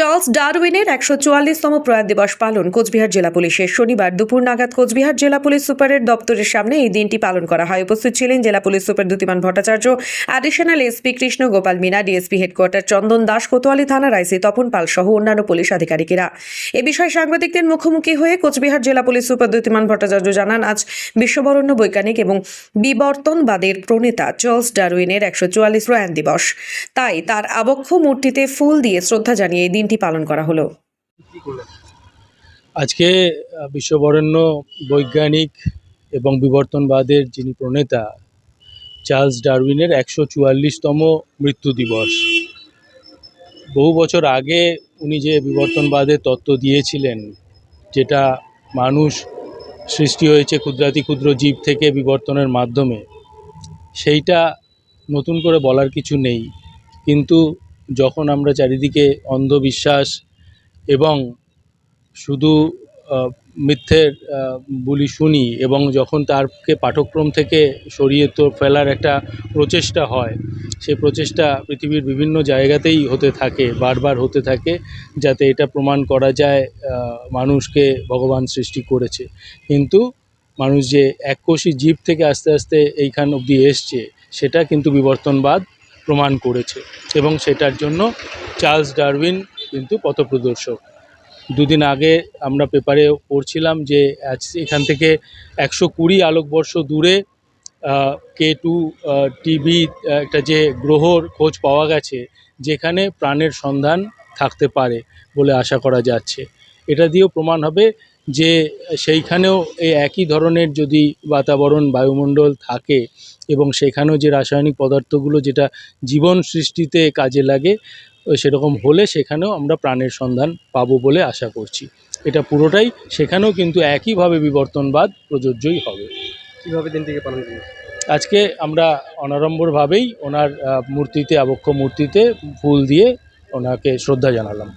Charles ডারউইনের একশো চুয়াল্লিশতম প্রয়াণ দিবস পালন কোচবিহার জেলা পুলিশের। শনিবার দুপুর নাগাদ কোচবিহার জেলা পুলিশ সুপারের দপ্তরের সামনে এই দিনটি পালন করা হয়। উপস্থিত ছিলেন জেলা police super Dyutiman Bhattacharya additional SP Krishna Gopal Meena DSP headquarter Chandan Das, Kotwali থানার আইসি তপন পাল সহ অন্যান্য পুলিশ আধিকারিকেরা। এ বিষয়ে সাংবাদিকদের মুখোমুখি হয়ে কোচবিহার জেলা পুলিশ সুপার দ্যুতিমান ভট্টাচার্য জানান, আজ বিশ্ববরণ্য বৈজ্ঞানিক এবং বিবর্তনবাদের প্রণেতা চার্লস ডারউইনের একশো চুয়াল্লিশ প্রয়াণ দিবস। তাই তার আবক্ষ মূর্তিতে ফুল দিয়ে শ্রদ্ধা জানিয়ে এই দিনটি পালন করা হলো। আজকে বিশ্ববরেণ্য বৈজ্ঞানিক এবং বিবর্তনবাদের যিনি প্রণেতা, চার্লস ডারউইনের একশো চুয়াল্লিশতম মৃত্যু দিবস। বহু বছর আগে উনি যে বিবর্তনবাদের তত্ত্ব দিয়েছিলেন, যেটা মানুষ সৃষ্টি হয়েছে ক্ষুদ্রাতি ক্ষুদ্র জীব থেকে বিবর্তনের মাধ্যমে, সেইটা নতুন করে বলার কিছু নেই। কিন্তু যখন আমরা চারিদিকে অন্ধবিশ্বাস এবং শুধু মিথ্যের বুলি শুনি এবং যখন তারকে পাঠক্রম থেকে সরিয়ে তো ফেলার একটা প্রচেষ্টা হয় সেই প্রচেষ্টা পৃথিবীর বিভিন্ন জায়গাতেই হতে থাকে, বারবার হতে থাকে, যাতে এটা প্রমাণ করা যায় মানুষকে ভগবান সৃষ্টি করেছে। কিন্তু মানুষ যে এককোষী জীব থেকে আস্তে আস্তে এইখান অবধি এসছে, সেটা কিন্তু বিবর্তনবাদ প্রমাণ করেছে এবং সেটার জন্য চার্লস ডারউইন কিন্তু পথপ্রদর্শক। দুদিন আগে আমরা পেপারে পড়ছিলাম যে এখান থেকে একশো কুড়ি আলোকবর্ষ দূরে কে টু টিভি একটা যে গ্রহর খোঁজ পাওয়া গেছে, যেখানে প্রাণের সন্ধান থাকতে পারে বলে আশা করা যাচ্ছে। এটা দিয়েও প্রমাণ হবে যে সেইখানেও এই একই ধরনের যদি বাতাবরণ বায়ুমণ্ডল থাকে এবং সেখানেও যে রাসায়নিক পদার্থগুলো যেটা জীবন সৃষ্টিতে কাজে লাগে সেরকম হলে সেখানেও আমরা প্রাণের সন্ধান পাবো বলে আশা করছি। এটা পুরোটাই সেখানেও কিন্তু একইভাবে বিবর্তনবাদ প্রযোজ্যই হবে। কীভাবে দিনটিকে পালন করি আজকে আমরা অনাড়ম্বরভাবেই ওনার মূর্তিতে আবক্ষ মূর্তিতে ফুল দিয়ে ওনাকে শ্রদ্ধা জানালাম।